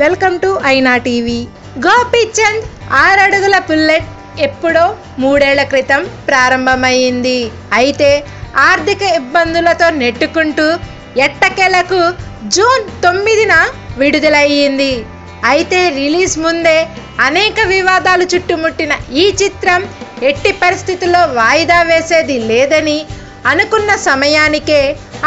Welcome to Aina TV. Gopichand ఆరడుగుల bullet ఎప్పుడో మూడేళ్ళ క్రితం ప్రారంభమైంది అయితే ఆర్థిక ఇబ్బందులతో నెట్టుకుంటూ ఎట్టకేలకు జూన్ తొమ్మిదిన విడుదలయ్యింది. అయితే రిలీజ్ ముందే అనేక వివాదాలు చుట్టుముట్టిన ఈ చిత్రం ఎట్టి పరిస్థితుల్లో వాయిదా వేసేది లేదని అనుకున్న సమయానికే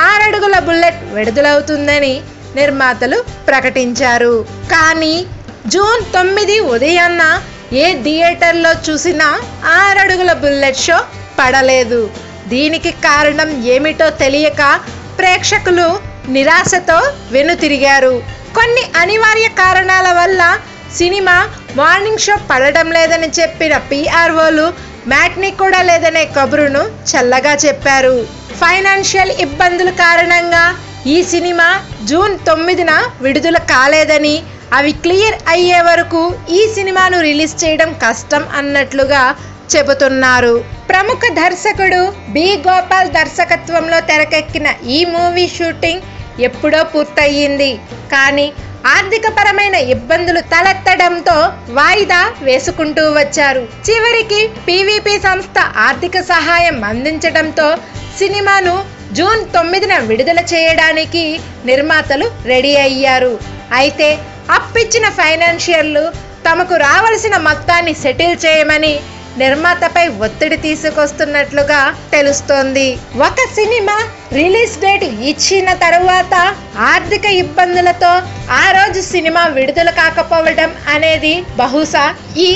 ఆరడుగుల బుల్లెట్ విడుదలవుతుందని నిర్మాతలు ప్రకటించారు. కానీ జూన్ తొమ్మిది ఉదయాన్న ఏ థియేటర్లో చూసినా ఆరడుగుల బుల్లెట్ షో పడలేదు. దీనికి కారణం ఏమిటో తెలియక ప్రేక్షకులు నిరాశతో వెనుతిరిగారు. కొన్ని అనివార్య కారణాల వల్ల సినిమా మార్నింగ్ షో పడడం లేదని చెప్పిన పిఆర్ఓలు మ్యాట్ని కూడా లేదనే కబురును చల్లగా చెప్పారు. ఫైనాన్షియల్ ఇబ్బందుల కారణంగా ఈ సినిమా జూన్ తొమ్మిదిన విడుదల కాలేదని అవి క్లియర్ అయ్యే వరకు ఈ సినిమాను రిలీజ్ చేయడం కష్టం అన్నట్లుగా చెబుతున్నారు. ప్రముఖ దర్శకుడు బి. గోపాల్ దర్శకత్వంలో తెరకెక్కిన ఈ మూవీ షూటింగ్ ఎప్పుడో పూర్తయింది కానీ ఆర్థికపరమైన ఇబ్బందులు తలెత్తడంతో వాయిదా వేసుకుంటూ వచ్చారు. చివరికి పీవీపీ సంస్థ ఆర్థిక సహాయం అందించడంతో సినిమాను జూన్ తొమ్మిదిన విడుదల చేయడానికి నిర్మాతలు రెడీ అయ్యారు. అయితే అప్పిచ్చిన ఫైనాన్షియర్లు తమకు రావలసిన మొత్తాన్ని సెటిల్ చేయమని నిర్మాతపై ఒత్తిడి తీసుకొస్తున్నట్లుగా తెలుస్తోంది. ఒక సినిమా రిలీజ్ డేట్ ఇచ్చిన తరువాత ఆర్థిక ఇబ్బందులతో ఆ రోజు సినిమా విడుదల కాకపోవడం అనేది బహుశా ఈ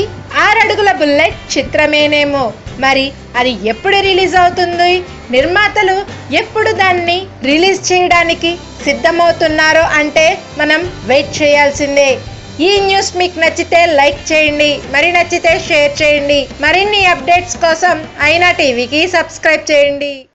ఆరడుగుల బుల్లెట్ చిత్రమేనేమో. మరి అది ఎప్పుడు రిలీజ్ అవుతుంది? నిర్మాతలు ఎప్పుడు దాన్ని రిలీజ్ చేయడానికి సిద్ధమవుతున్నారో అంటే మనం వెయిట్ చేయాల్సిందే. ఈ న్యూస్ మీకు నచ్చితే లైక్ చేయండి మరి నచ్చితే షేర్ చేయండి. మరిన్ని అప్డేట్స్ కోసం అయినా టీవీకి సబ్స్క్రైబ్ చేయండి.